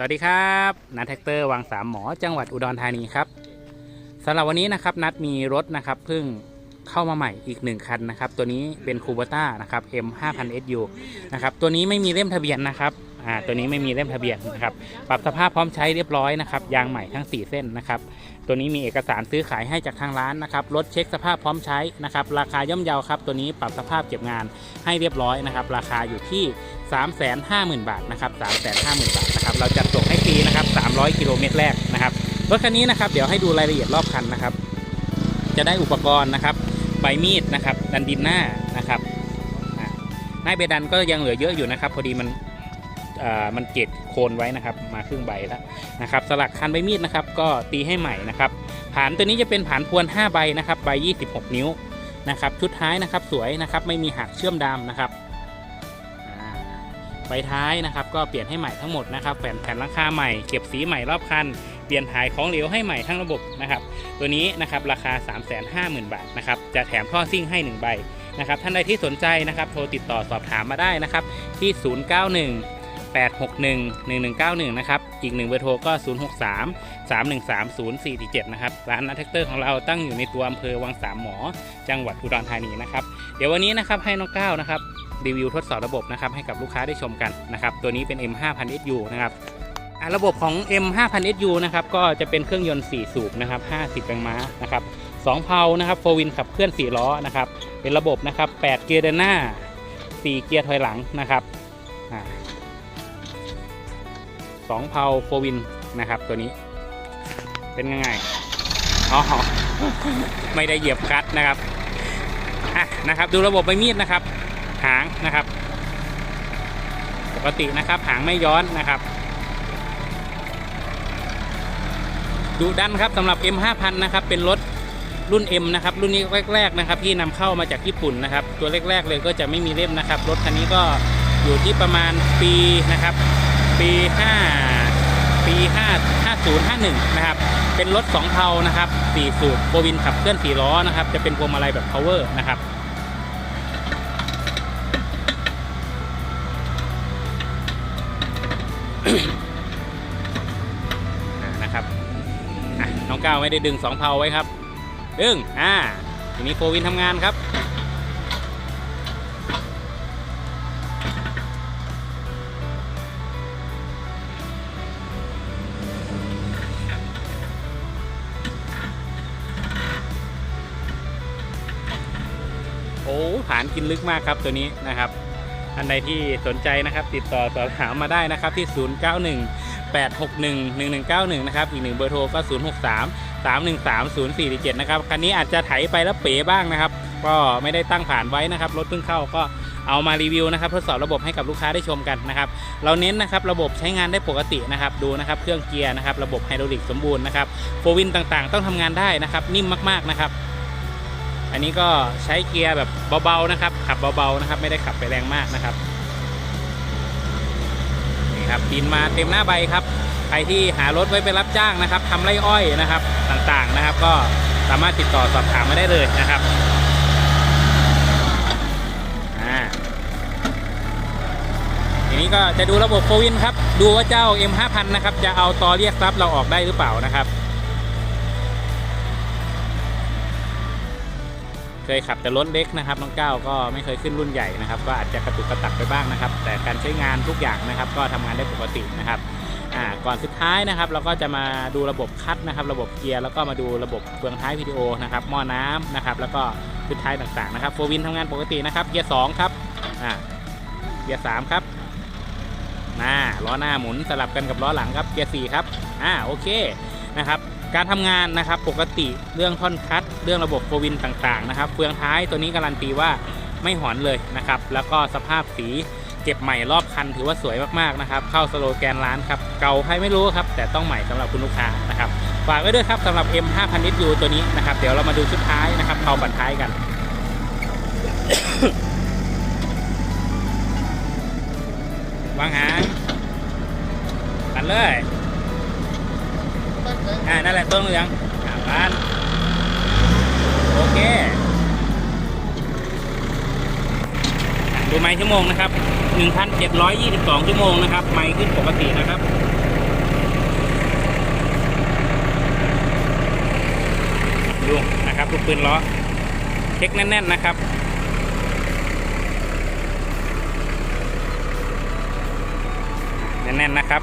สวัสดีครับนัทแท็กเตอร์วังสามหมอจังหวัดอุดรธานีครับสำหรับวันนี้นะครับนัดมีรถนะครับเพิ่งเข้ามาใหม่อีกหนึ่งคันนะครับ ตัวนี้เป็นคูเบต้านะครับ M 5 0 0 SU นะครับตัวนี้ไม่มีเล่มทะเบียนนะครับอ่าตัวนี้ไม่มีเล่มทะเบียนนะครับปรับสภาพพร้อมใช้เรียบร้อยนะครับยางใหม่ทั้ง 4 เส้นนะครับตัวนี้มีเอกสารซื้อขายให้จากทางร้านนะครับรถเช็คสภาพพร้อมใช้นะครับราคาย่อมเยาครับ ตัวนี้ปรับสภาพเก็บงานให้เรียบร้อยนะครับราคาอยู่ที่ 350,000 บาทนะครับ350,000 บาท นะครับเราจัดส่งให้ฟรีนะครับ 300 กิโลเมตรแรกนะครับรถคันนี้นะครับเดี๋ยวให้ดูรายละเอียดรอบคันนะครับ จะได้อุปกรณ์นะครับใบมีดนะครับ ดันดินหน้านะครับหน้าเบดันก็ยังเหลือเยอะอยู่นะครับ พอดีมันมันเกตโคนไว้นะครับ มาครึ่งใบแล้วนะครับ สลักคันใบมีดนะครับ ก็ตีให้ใหม่นะครับผานตัวนี้จะเป็นผานพวน 5 ใบนะครับใบ 26 นิ้วนะครับชุดท้ายนะครับสวยนะครับไม่มีหักเชื่อมดามนะครับ ใบท้ายนะครับ ก็เปลี่ยนให้ใหม่ทั้งหมดนะครับแผ่นแผ่นหลังคาใหม่เก็บสีใหม่รอบคันเปลี่ยนถ่ายของเหลวให้ใหม่ทั้งระบบนะครับ ตัวนี้นะครับราคา 350,000 บาทนะครับจะแถมท่อซิ่งให้ 1 ใบนะครับท่านใดที่สนใจนะครับโทรติดต่อสอบถามมาได้นะครับที่ 091 861 1191 นะครับ อีกหนึ่งเบอร์โทรก็ 063 313 0447 นะครับ ร้านนัทแท็กเตอร์ของเราตั้งอยู่ในตัวอำเภอวังสามหมอ จังหวัดอุดรธานีนะครับ เดี๋ยววันนี้นะครับให้น้องก้าวนะครับ รีวิวทดสอบระบบนะครับให้กับลูกค้าได้ชมกันนะครับตัวนี้เป็น M 5 0 0 0 SU นะครับระบบของ M 5 0 0 0 SU นะครับก็จะเป็นเครื่องยนต์ 4 สูบนะครับ 50 แรงม้านะครับ2เพลานะครับโฟวินขับเคลื่อน 4 ล้อนะครับเป็นระบบนะครับ 8 เกียร์เดินหน้า 4 เกียร์ถอยหลังนะครับสองเพลาโฟวินนะครับตัวนี้เป็นยังไงอ๋อไม่ได้เหยียบคลัตช์นะครับอะนะครับ ดูระบบใบมีดนะครับ หางนะครับ ปกตินะครับหางไม่ย้อนนะครับดุดันครับสำหรับ M 5 0 0 0นะครับเป็นรถรุ่น M นะครับรุ่นนี้แรกๆนะครับที่นำเข้ามาจากญี่ปุ่นนะครับ ตัวแรกๆเลยก็จะไม่มีเล่มนะครับรถคันนี้ก็อยู่ที่ประมาณปีนะครับ ปี5ปี5 5051นะครับเป็นรถ2เพลานะครับ4สูบโบวินขับเคลื่อน4ล้อนะครับจะเป็นพวงมาลัยแบบ power นะครับ ก้าไม่ได้ดึงสองเพาไว้ครับ ดึง อ่า ทีนี้โฟวินทำงานครับ โอ้ผ่านกินลึกมากครับตัวนี้นะครับท่านใดที่สนใจนะครับ ติดต่อสอบถามมาได้นะครับที่ 091 861 1191นะครับอีกหนึ่งเบอร์โทรก็ 063 313 0447นะครับคันนี้อาจจะไถไปแล้วเป๋บ้างนะครับ ก็ไม่ได้ตั้งผ่านไว้นะครับรถเพิ่งเข้าก็เอามารีวิวนะครับทดสอบระบบให้กับลูกค้าได้ชมกันนะครับเราเน้นนะครับระบบใช้งานได้ปกตินะครับดูนะครับเครื่องเกียร์นะครับระบบไฮดรอลิกสมบูรณ์นะครับโฟวินต่างๆ ต้องทำงานได้นะครับนิ่มมากๆนะครับ อันนี้ก็ใช้เกียร์แบบเบาๆนะครับขับเบาๆนะครับไม่ได้ขับไปแรงมากนะครับ ครับบินมาเต็มหน้าใบครับ ใครที่หารถไว้ไปรับจ้างนะครับทำไรอ้อยนะครับต่างๆนะครับ ก็สามารถติดต่อสอบถามมาได้เลยนะครับอ่าทีนี้ก็จะดูระบบโฟวินครับ ดูว่าเจ้า M5000 นะครับ จะเอาตอเรียกทรัพย์เราออกได้หรือเปล่านะครับ เคยขับแต่รถเล็กนะครับน้องก้าวก็ไม่เคยขึ้นรุ่นใหญ่นะครับ ก็อาจจะกระตุกกระตักไปบ้างนะครับ แต่การใช้งานทุกอย่างนะครับ ก็ทำงานได้ปกตินะครับก่อนสุดท้ายนะครับ เราก็จะมาดูระบบคัดนะครับ ระบบเกียร์แล้วก็มาดูระบบเฟืองท้ายวิดีโอนะครับหม้อน้ำนะครับ แล้วก็ชุดท้ายต่างๆนะครับโฟวินทำงานปกตินะครับ เกียร์สองครับเกียร์สามครับน่าล้อหน้าหมุนสลับกันกับล้อหลังครับเกียร์สี่ครับอ่าโอเคนะครับ การทำงานนะครับปกติเรื่องท่อนคัดเรื่องระบบโฟวินต่างๆนะครับเฟืองท้ายตัวนี้การันตีว่าไม่หอนเลยนะครับแล้วก็สภาพสีเก็บใหม่รอบคันถือว่าสวยมากๆนะครับเข้าสโลแกนร้านครับเก่าใครไม่รู้ครับแต่ต้องใหม่สำหรับคุณลูกค้านะครับฝากไว้ด้วยครับสำหรับ M 5 0 0 0 u ตัวนี้นะครับเดี๋ยวเรามาดูชุดท้ายนะครับเข้าบันท้ายกันวางหางตัดเลย อ่านั่นแหละต้นเหลืองสามล้านโอเคดูไม้ชั่วโมงนะครับ1,722ชั่วโมงนะครับ ไม้ขึ้นปกตินะครับดูนะครับลูกปืนล้อเช็คแน่นๆนะครับแน่นๆนะครับ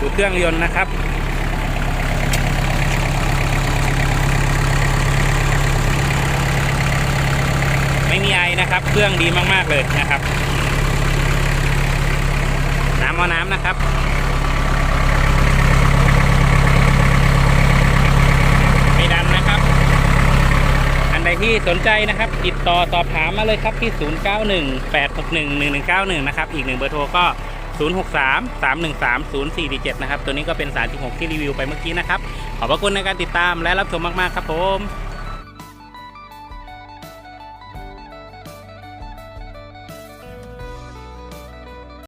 ดูเครื่องยนต์นะครับ ม่มีไอนะครับ เครื่องดีมากๆเลยนะครับ น้ำเอาน้ำนะครับไม่ดันนะครับ อันใดที่สนใจนะครับ ติดต่อสอบถามมาเลยครับที่ 0918611191 นะครับ อีกหนึ่งเบอร์โทรก็ 063-313-0447 นะครับ ตัวนี้ก็เป็น36ที่รีวิวไปเมื่อกี้นะครับ ขอบพระคุณในการติดตามและรับชมมาก ๆ ครับผม